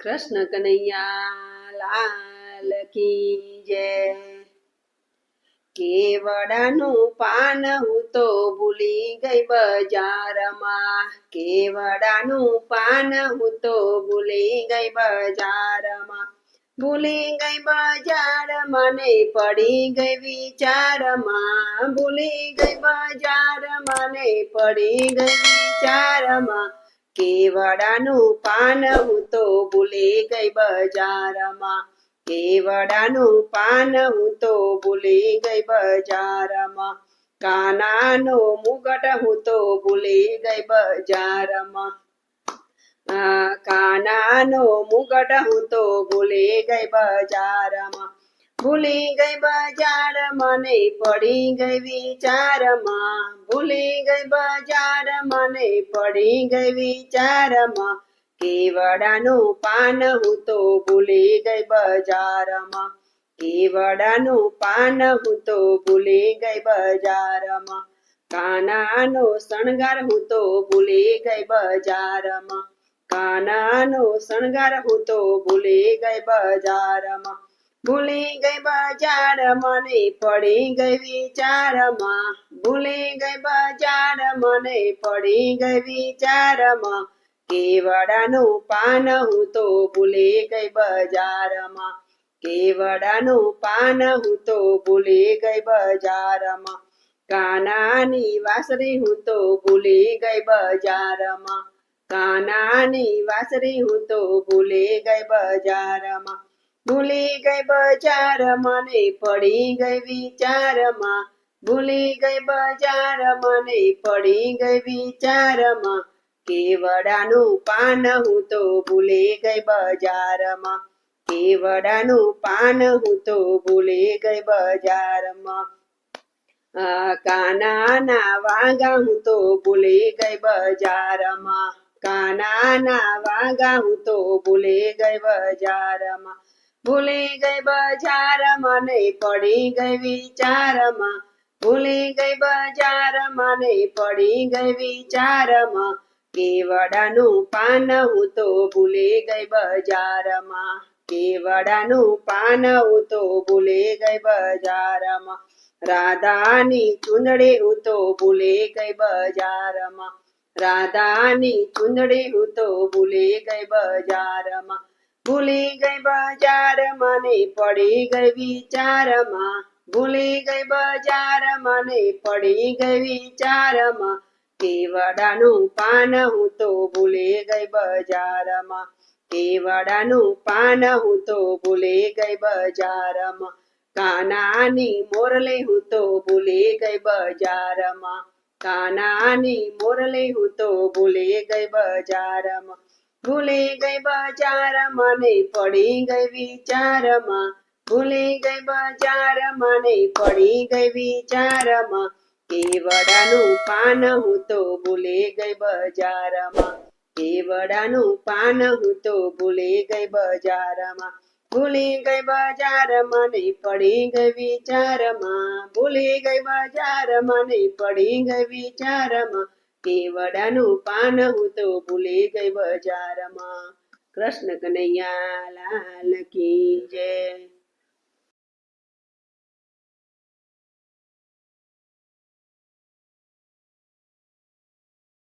કૃષ્ણ કનૈયા, લાલ કી જય. કેવડાનું પાન હું તો ભૂલી ગઈ બજારમાં. કેવડાનું પાન હું તો ભૂલી ગઈ બજારમાં. ભૂલી ગઈ બજાર મને પડી ગઈ વિચારમાં. ભૂલી ગઈ બજાર મને પડી ગઈ વિચારમાં. કેવડાનું પાન હું તો ભૂલી ગઈ બજારમાં. કેવડાનું પાન હું તો ભૂલી ગઈ બજારમાં. કાનાનો મુગટ હું તો ભૂલે ગઈ બજારમાં. કાનાનો મુગટ હું તો ભૂલે ગઈ બજારમાં. ભૂલી ગઈ બજાર મને પડી ગઈ વિચારમાં. ભૂલી ગઈ બજારમાં ને પડી ગઈ વિચારમાં. કેવડાનું પાન હું તો ભૂલી ગઈ બજારમાં. કેવડાનું પાન હું તો ભૂલી ગઈ બજારમાં. કાનાનો શણગાર હું તો ભૂલી ગઈ બજારમાં. કાનાનો શણગાર હું તો ભૂલી ગઈ બજારમાં. ભૂલી ગઈ બજારમાં મને પડી ગઈ વિચારમાં. ભૂલી ગઈ બજારમાં મને પડી ગઈ વિચારમાં. કેવડાનું પાન હું તો ભૂલી ગઈ બજારમાં. કેવડાનું પાન હું તો ભૂલી ગઈ બજારમાં. કાનાની વાસરી હું તો ભૂલી ગઈ બજારમાં. કાનાની વાસરી હું તો ભૂલી ગઈ બજારમાં. ભૂલી ગઈ બજાર મને પડી ગઈ વિચારમાં. ભૂલી ગઈ બજાર મને પડી ગઈ વિચારમાં. કેવડાનું પાન હું તો ભૂલી ગઈ બજારમાં. કેવડાનું પાન હું તો ભૂલી ગઈ બજારમાં. કાનાના વાગા હું તો ભૂલી ગઈ બજારમાં. કાનાના વાગા હું તો ભૂલી ગઈ બજારમાં. ભૂલી ગઈ બજારમાં ને પડી ગઈ વિચારમાં. ભૂલી ગઈ બજારમાં ને પડી ગઈ વિચારમાં. કેવડાનું પાન હું તો ભૂલી ગઈ બજારમાં. કેવડાનું પાન હું તો ભૂલી ગઈ બજારમાં. રાધાની ચૂંદડી હું તો ભૂલી ગઈ બજારમાં. રાધાની ચૂંદડી હું તો ભૂલી ગઈ બજારમાં. ભૂલી ગઈ બજાર મને પડી ગઈ વિચારમાં. ભૂલી ગઈ બજાર મને પડી ગઈ વિચારમાં. કેવડાનું પાન હું તો ભૂલી ગઈ બજારમાં. કેવડાનું પાન હું તો ભૂલી ગઈ બજારમાં. કાનાની મોરલી હું તો ભૂલી ગઈ બજારમાં. કાનાની મોરલી હું તો ભૂલી ગઈ બજારમાં. ભૂલી ગઈ બજારમાં ને પડી ગઈ વિચારમાં. ભૂલી ગઈ બજારમાં ને પડી ગઈ વિચારમાં. કેવડાનું પાન હું તો ભૂલી ગઈ બજારમાં. કેવડાનું પાન હું તો ભૂલી ગઈ બજારમાં. ભૂલી ગઈ બજારમાં ને પડી ગઈ વિચારમાં. ભૂલી ગઈ બજારમાં ને પડી ગઈ વિચારમાં. કેવડાનું પાન હું તો ભૂલી ગઈ બજારમાં. કૃષ્ણ કનૈયા લાલ કી જય.